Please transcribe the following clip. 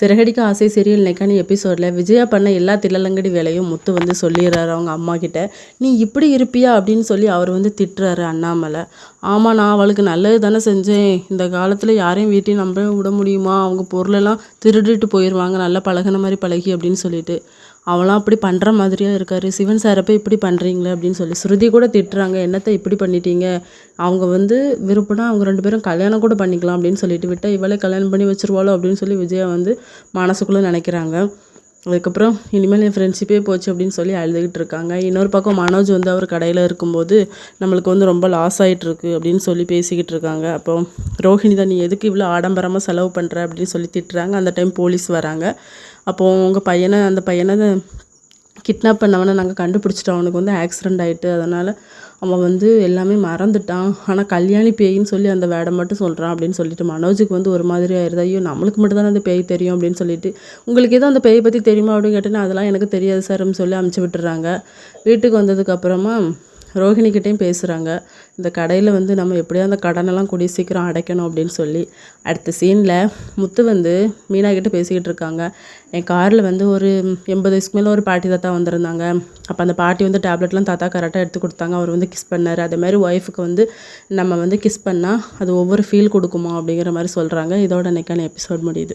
சிறகடிக்க ஆசை சீரியல் நெக்கான எபிசோடில் விஜயா பண்ண எல்லா தில்லலங்கடி வேலையும் முத்து வந்து சொல்லிடுறாரு அவங்க அம்மா கிட்ட. நீ இப்படி இருப்பியா? அப்படின்னு சொல்லி அவர் வந்து திட்டுறாரு அண்ணாமலை. ஆமாம் நான் அவளுக்கு நல்லது தானே செஞ்சேன். இந்த காலத்தில் யாரையும் வீட்டையும் நம்ப விட முடியுமா? அவங்க பொருளெல்லாம் திருடிட்டு போயிடுவாங்க நல்லா பழகுன மாதிரி பழகி அப்படின்னு சொல்லிட்டு. அவளாம் அப்படி பண்ணுற மாதிரியா இருக்காரு. சிவன் சார் அப்போ இப்படி பண்ணுறீங்களே அப்படின்னு சொல்லி. ஸ்ருதி கூட திட்டுறாங்க. என்னத்தை இப்படி பண்ணிட்டீங்க? அவங்க வந்து விருப்பம்னா அவங்க ரெண்டு பேரும் கல்யாணம் கூட பண்ணிக்கலாம் அப்படின்னு சொல்லிட்டு விட்டால் இவளே கல்யாணம் பண்ணி வச்சுருவாளோ அப்படின்னு சொல்லி விஜயா வந்து மனசுக்குள்ளே நினைக்கிறாங்க. அதுக்கப்புறம் இனிமேல் என் ஃப்ரெண்ட்ஷிப்பே போச்சு அப்படின்னு சொல்லி அழுதுகிட்டு இருக்காங்க. இன்னொரு பக்கம் மனோஜ் வந்து அவர் கடையில் இருக்கும்போது நம்மளுக்கு வந்து ரொம்ப லாஸ் ஆகிட்டுருக்கு அப்படின்னு சொல்லி பேசிக்கிட்டு இருக்காங்க. அப்போ ரோஹிணி தான் நீ எதுக்கு இவ்வளோ ஆடம்பரமாக செலவு பண்ணுற அப்படின்னு சொல்லி திட்டுறாங்க. அந்த டைம் போலீஸ் வராங்க. அப்போது உங்கள் பையனை அந்த பையனை கிட்னாப் பண்ணவனை நாங்கள் கண்டுபிடிச்சிட்டோம். அவனுக்கு வந்து ஆக்சிடெண்ட் ஆகிட்டு அதனால் அவன் வந்து எல்லாமே மறந்துட்டான். ஆனால் கல்யாணி பேயின்னு சொல்லி அந்த வேடை மட்டும் சொல்கிறான் அப்படின்னு சொல்லிட்டு மனோஜுக்கு வந்து ஒரு மாதிரி ஆயிடுது ஐயோ நம்மளுக்கு மட்டும் தானே அந்த பேய் தெரியும் அப்படின்னு சொல்லிட்டு உங்களுக்கு எதுவும் அந்த பேயை பற்றி தெரியுமா? அப்படின்னு கேட்டேன்னா அதெல்லாம் எனக்கு தெரியாது சார்னு சொல்லி அமுச்சு விட்டுறாங்க. வீட்டுக்கு வந்ததுக்கப்புறமா ரோஹிணிக்கிட்டேயும் பேசுகிறாங்க இந்த கடையில் வந்து நம்ம எப்படியோ அந்த கடனெல்லாம் கூடிய சீக்கிரம் அடைக்கணும் அப்படின்னு சொல்லி. அடுத்த சீனில் முத்து வந்து மீனா பேசிக்கிட்டு இருக்காங்க. என் காரில் வந்து ஒரு எண்பது வயசுக்கு மேலே ஒரு பாட்டி தாத்தா வந்திருந்தாங்க. அப்போ அந்த பாட்டி வந்து டேப்லெட்லாம் தாத்தா கரெக்டாக எடுத்து கொடுத்தாங்க. அவர் வந்து கிஸ் பண்ணார். அதே மாதிரி ஒய்ஃபுக்கு வந்து நம்ம வந்து கிஸ் பண்ணால் அது ஒவ்வொரு ஃபீல் கொடுக்குமா அப்படிங்கிற மாதிரி சொல்கிறாங்க இதோட நெக்கான எபிசோட் முடியுது.